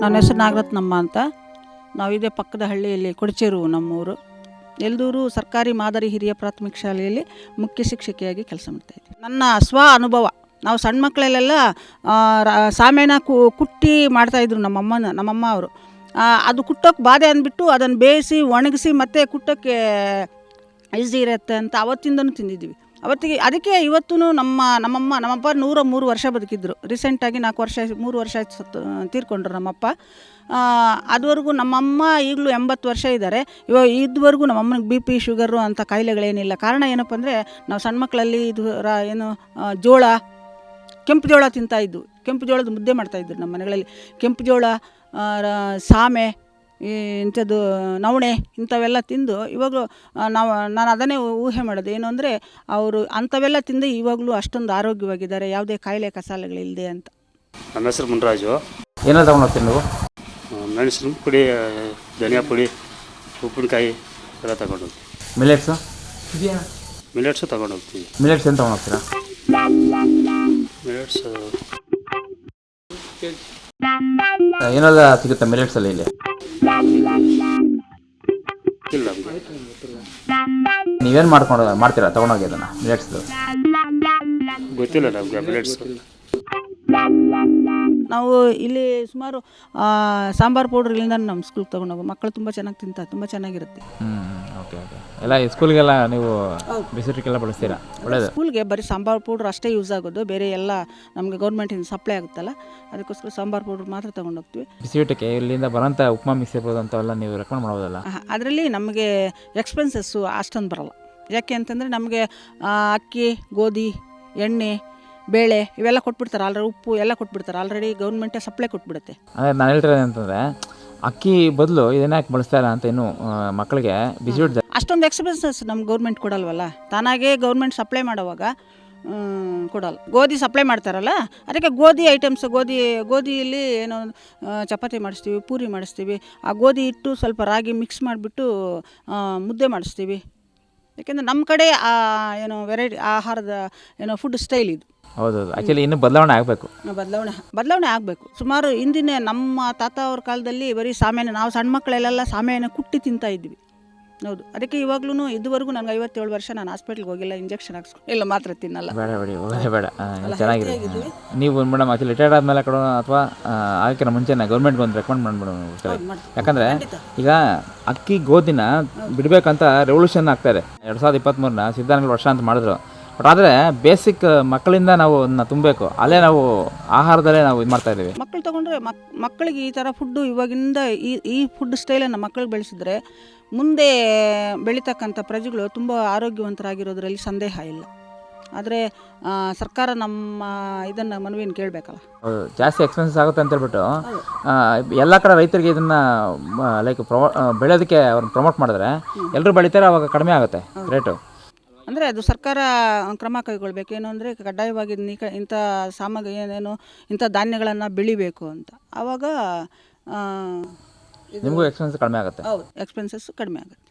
ನನ್ನ ಹೆಸರು ನಾಗರತ್ನಮ್ಮ ಅಂತ. ನಾವಿದೆ ಪಕ್ಕದ ಹಳ್ಳಿಯಲ್ಲಿ ಕೊಡಚೇರು ನಮ್ಮೂರು. ಎಲ್ದೂರು ಸರ್ಕಾರಿ ಮಾದರಿ ಹಿರಿಯ ಪ್ರಾಥಮಿಕ ಶಾಲೆಯಲ್ಲಿ ಮುಖ್ಯ ಶಿಕ್ಷಕಿಯಾಗಿ ಕೆಲಸ ಮಾಡ್ತಾಯಿದ್ದೆ ನನ್ನ ಸ್ವ ಅನುಭವ, ನಾವು ಸಣ್ಣ ಮಕ್ಕಳಲ್ಲೆಲ್ಲ ಸಾಮೇನ ಕುಟ್ಟಿ ಮಾಡ್ತಾಯಿದ್ರು ನಮ್ಮಮ್ಮನ, ನಮ್ಮಮ್ಮ ಅವರು. ಅದು ಕುಟ್ಟೋಕ್ಕೆ ಬಾಧೆ ಅಂದ್ಬಿಟ್ಟು ಅದನ್ನು ಬೇಯಿಸಿ ಒಣಗಿಸಿ ಮತ್ತೆ ಕುಟ್ಟೋಕ್ಕೆ ಈಸಿ ಇರುತ್ತೆ ಅಂತ ಅವತ್ತಿಂದನೂ ತಿಂದಿದ್ವಿ ಅವತ್ತಿಗೆ ಅದಕ್ಕೆ ಇವತ್ತೂ ನಮ್ಮ ನಮ್ಮಮ್ಮ, ನಮ್ಮಪ್ಪ ನೂರ ಮೂರು ವರ್ಷ ಬದುಕಿದ್ರು. ರೀಸೆಂಟಾಗಿ ನಾಲ್ಕು ವರ್ಷ, ಮೂರು ವರ್ಷ ಆಯ್ತು ಸತ್ತು, ತೀರ್ಕೊಂಡ್ರು ನಮ್ಮಪ್ಪ. ಅದುವರೆಗೂ ನಮ್ಮಮ್ಮ ಈಗಲೂ ಎಂಬತ್ತು ವರ್ಷ ಇದ್ದಾರೆ. ಇವಾಗ ಇದುವರೆಗೂ ನಮ್ಮಮ್ಮನಿಗೆ ಬಿ ಪಿ ಶುಗರು ಅಂಥ ಕಾಯಿಲೆಗಳೇನಿಲ್ಲ. ಕಾರಣ ಏನಪ್ಪ ಅಂದರೆ ನಾವು ಸಣ್ಣ ಮಕ್ಕಳಲ್ಲಿ ಇದು ಏನು ಜೋಳ, ಕೆಂಪು ಜೋಳ ತಿಂತಾ ಇದ್ವು. ಕೆಂಪು ಜೋಳದ ಮುದ್ದೆ ಮಾಡ್ತಾಯಿದ್ರು ನಮ್ಮ ಮನೆಗಳಲ್ಲಿ. ಕೆಂಪು ಜೋಳ ಸಾಮೆ ಈ ಇಂಥದ್ದು ನವಣೆ ಇಂಥವೆಲ್ಲ ತಿಂದು ಇವಾಗಲೂ ನಾವು ನಾನು ಅದನ್ನೇ ಊಹೆ ಮಾಡೋದು. ಏನು ಅಂದರೆ ಅವರು ಅಂಥವೆಲ್ಲ ತಿಂದು ಇವಾಗಲೂ ಅಷ್ಟೊಂದು ಆರೋಗ್ಯವಾಗಿದ್ದಾರೆ. ಯಾವುದೇ ಕಾಯಿಲೆ ಕಸಾಲೆಗಳಿಲ್ಲದೆ ಅಂತ. ನನ್ನ ಹೆಸರು ಮುನ್ರಾಜು. ಏನೋ ತಗೊಂಡು ಹೋಗ್ತೀರಿ ನೀವು? ಮೆಣಸಿನ ಪುಡಿ ಧನಿಯಾ ಪುಡಿ ಉಪ್ಪಿನಕಾಯಿ ಎಲ್ಲ ತಗೊಂಡು ಮಿಲೆಟ್ಸು ಮಿಲೆಟ್ಸು ತಗೊಂಡು ಹೋಗ್ತೀವಿ ಮಿಲೆಟ್ಸ್ ಏನು ತಗೊಂಡು ಹೋಗ್ತೀರಾ? ಮಿಲೆಟ್ಸ್ ಏನೆಲ್ಲ ಸಿಗುತ್ತೆ ಮಿಲೆಟ್ಸಲ್ಲಿ ಇಲ್ಲ? ನೀವೇನು ಮಾಡ್ಕೊಂಡು ಮಾಡ್ತೀರಾ ತಗೊಂಡೋಗಿ ಅದನ್ನು ಮಿಲೆಟ್ಸ್ದು ಗೊತ್ತಿಲ್ಲ ನಮಗೆ ಮಿಲೆಟ್ಸ್ ನಾವು ಇಲ್ಲಿ ಸುಮಾರು ಸಾಂಬಾರು ಪೌಡ್ರ್ ಇಲ್ಲಿಂದ ನಮ್ಮ ಸ್ಕೂಲ್ಗೆ ಹೋಗೋ ಮಕ್ಕಳು ತುಂಬ ಚೆನ್ನಾಗಿ ತಿಂತಾರೆ ತುಂಬ ಚೆನ್ನಾಗಿರುತ್ತೆ. ಓಕೆ ಓಕೆ ಎಲ್ಲ ಸ್ಕೂಲ್ಗೆಲ್ಲ ನೀವು ಬಿಸಿಟ್ರಿಗೆಲ್ಲ ಬಳಸ್ತೀರಾ? ಒಳ್ಳೇದು. ಸ್ಕೂಲ್ಗೆ ಬರೀ ಸಾಂಬಾರು ಪೌಡ್ರ್ ಅಷ್ಟೇ ಯೂಸ್ ಆಗೋದು. ಬೇರೆ ಎಲ್ಲ ನಮಗೆ ಗೌರ್ಮೆಂಟಿಂದ ಸಪ್ಲೈ ಆಗುತ್ತಲ್ಲ ಅದಕ್ಕೋಸ್ಕರ ಸಾಂಬಾರು ಪೌಡ್ರ್ ಮಾತ್ರ ತೊಗೊಂಡೋಗ್ತೀವಿ ಬಿಸಿಯೂಟಕ್ಕೆ ಇಲ್ಲಿಂದ ಬರೋಂಥ ಉಪ್ಮಾ ಮಿಕ್ಸ್ ಇರ್ಬೋದು ಅಂತೆಲ್ಲ ನೀವು ರೆಕಮೆಂಡ್ ಮಾಡೋದಲ್ಲ ಅದರಲ್ಲಿ ನಮಗೆ ಎಕ್ಸ್ಪೆನ್ಸಸ್ಸು ಅಷ್ಟೊಂದು ಬರಲ್ಲ. ಯಾಕೆ ಅಂತಂದರೆ ನಮಗೆ ಅಕ್ಕಿ ಗೋಧಿ ಎಣ್ಣೆ ಬೇಳೆ ಇವೆಲ್ಲ ಕೊಟ್ಬಿಡ್ತಾರೆ ಆಲ್ರೆಡಿ ಉಪ್ಪು ಎಲ್ಲ ಕೊಟ್ಬಿಡ್ತಾರೆ. ಆಲ್ರೆಡಿ ಗೌರ್ಮೆಂಟೇ ಸಪ್ಲೈ ಕೊಟ್ಬಿಡುತ್ತೆ. ಅಂದರೆ ನಾನು ಹೇಳ್ತಿರೋದು ಅಂತಂದರೆ ಅಕ್ಕಿ ಬದಲು ಇದನ್ನ ಯಾಕೆ ಬಳಸ್ತಾ ಇಲ್ಲ ಅಂತ ಇನ್ನು ಆ, ಮಕ್ಕಳಿಗೆ ಬಿಸಿ ಅಷ್ಟೊಂದು ಎಕ್ಸ್ಪೆನ್ಸಸ್ ನಮ್ಮ ಗೌರ್ಮೆಂಟ್ ಕೊಡಲ್ವಲ್ಲ? ತಾನಾಗೇ ಗೌರ್ಮೆಂಟ್ ಸಪ್ಲೈ ಮಾಡುವಾಗ ಕೊಡಲ್ಲ. ಗೋಧಿ ಸಪ್ಲೈ ಮಾಡ್ತಾರಲ್ಲ ಅದಕ್ಕೆ ಗೋಧಿ ಐಟಮ್ಸ್ ಗೋಧಿ ಗೋಧಿಯಲ್ಲಿ ಏನೋ ಚಪಾತಿ ಮಾಡಿಸ್ತೀವಿ ಪೂರಿ ಮಾಡಿಸ್ತೀವಿ. ಆ ಗೋಧಿ ಇಟ್ಟು ಸ್ವಲ್ಪ ರಾಗಿ ಮಿಕ್ಸ್ ಮಾಡಿಬಿಟ್ಟು ಮುದ್ದೆ ಮಾಡಿಸ್ತೀವಿ. ಯಾಕೆಂದರೆ ನಮ್ಮ ಕಡೆ ಆ ಏನೋ ವೆರೈಟಿ ಆಹಾರದ ಏನೋ ಫುಡ್ ಸ್ಟೈಲ್ ಇದು. ಹೌದೌದು ಆ್ಯಕ್ಚುಲಿ ಇನ್ನೂ ಬದಲಾವಣೆ ಆಗಬೇಕು. ಬದಲಾವಣೆ ಬದಲಾವಣೆ ಆಗಬೇಕು. ಸುಮಾರು ಹಿಂದಿನ ನಮ್ಮ ತಾತ ಅವ್ರ ಕಾಲದಲ್ಲಿ ಬರೀ ಸಾಮೇನ ನಾವು ಸಣ್ಣ ಮಕ್ಕಳೆಲ್ಲ ಸಾಮೆಯನ್ನು ಕುಟ್ಟಿ ತಿಂತಾ ಇದ್ವಿ. ಹೌದು. ಅದಕ್ಕೆ ಇವಾಗ್ಲೂ ಇದುವರೆಗೂ ನನಗೆ ಐವತ್ತೇಳು ವರ್ಷ ನಾನು ಹಾಸ್ಪಿಟ್ಲ್ಗೆ ಹೋಗಿಲ್ಲ ಇಂಜೆಕ್ಷನ್ ಹಾಕ್ಸ್ಕೊಂಡಿಲ್ಲ ಮಾತ್ರ ತಿನ್ನಲ್ಲ. ಬೇಡ ಬೇಡಿ ಹೋಗೋದೇ ಬೇಡ ಆ, ಚೆನ್ನಾಗಿದೆ. ನೀವು ಮೇಡಮ್ ಆಕ್ಚುಲಿ ರಿಟೈರ್ಡ್ ಆದಮೇಲೆ ಕೊಡೋಣ ಅಥವಾ ಅದಕ್ಕಿಂತ ಮುಂಚೆನೇ ಗೌರ್ಮೆಂಟ್ಗೆ ಒಂದು ರೆಕಮೆಂಡ್ ಮಾಡಿಬಿಡೋಣ ಯಾಕಂದರೆ ಈಗ ಅಕ್ಕಿ ಗೋಧಿನ ಬಿಡಬೇಕಂತ ರೆವಲ್ಯೂಷನ್ ಆಗ್ತಾರೆ ಎರಡು ಸಾವಿರದ ಇಪ್ಪತ್ತ್ಮೂರನ್ನ ಸಿದ್ಧಾಂತಗಳು ವರ್ಷ ಅಂತ ಮಾಡಿದ್ರು. ಬಟ್ ಆದರೆ ಬೇಸಿಕ್ ಮಕ್ಕಳಿಂದ ನಾವು ಅದನ್ನ ತುಂಬಬೇಕು. ಅಲ್ಲೇ ನಾವು ಆಹಾರದಲ್ಲೇ ನಾವು ಇದು ಮಾಡ್ತಾ ಇದ್ದೀವಿ. ಮಕ್ಕಳು ತಗೊಂಡ್ರೆ ಮಕ್ ಮಕ್ಕಳಿಗೆ ಈ ಥರ ಫುಡ್ಡು ಇವಾಗಿಂದ ಈ ಈ ಫುಡ್ ಸ್ಟೈಲನ್ನು ಮಕ್ಕಳು ಬೆಳೆಸಿದ್ರೆ ಮುಂದೆ ಬೆಳೀತಕ್ಕಂಥ ಪ್ರಜೆಗಳು ತುಂಬ ಆರೋಗ್ಯವಂತರಾಗಿರೋದ್ರಲ್ಲಿ ಸಂದೇಹ ಇಲ್ಲ. ಆದರೆ ಸರ್ಕಾರ ನಮ್ಮ ಇದನ್ನು ಮನವಿಯನ್ನು ಕೇಳಬೇಕಲ್ಲ. ಜಾಸ್ತಿ ಎಕ್ಸ್ಪೆನ್ಸಸ್ ಆಗುತ್ತೆ ಅಂತ ಹೇಳ್ಬಿಟ್ಟು ಎಲ್ಲ ಕಡೆ ರೈತರಿಗೆ ಇದನ್ನು ಲೈಕ್ ಪ್ರಮೋ ಆ, ಬೆಳೆಯೋದಕ್ಕೆ ಅವ್ರನ್ನ ಪ್ರಮೋಟ್ ಮಾಡಿದ್ರೆ ಎಲ್ಲರೂ ಬೆಳೀತಾರೆ ಅವಾಗ ಕಡಿಮೆ ಆಗುತ್ತೆ ರೇಟು ಅಂದರೆ ಅದು ಸರ್ಕಾರ ಕ್ರಮ ಕೈಗೊಳ್ಬೇಕು. ಏನು ಅಂದರೆ ಕಡ್ಡಾಯವಾಗಿ ನೀ ಇಂಥ ಸಾಮಗ್ರಿ ಏನೇನು ಇಂಥ ಧಾನ್ಯಗಳನ್ನು ಬೆಳಿಬೇಕು ಅಂತ. ಆವಾಗ ನಿಮಗೂ ಎಕ್ಸ್ಪೆನ್ಸ್ ಕಡಿಮೆ ಆಗುತ್ತೆ. ಹೌದು ಎಕ್ಸ್ಪೆನ್ಸಸ್ ಕಡಿಮೆ ಆಗುತ್ತೆ.